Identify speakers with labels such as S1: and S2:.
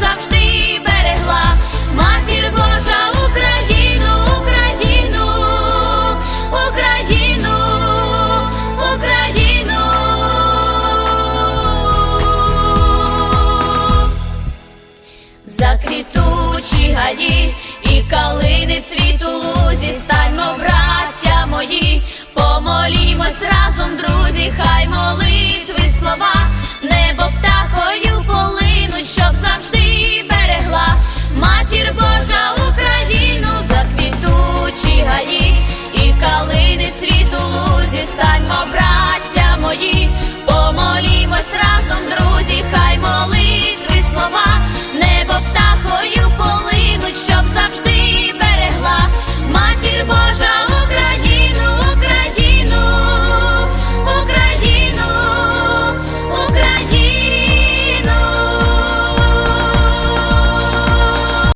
S1: завжди берегла матір Божа Україну, Україну, Україну, Україну. Заквітучі гаї і калини цвіту лузі, станьмо, браття мої, помолімось разом, друзі, хай молитви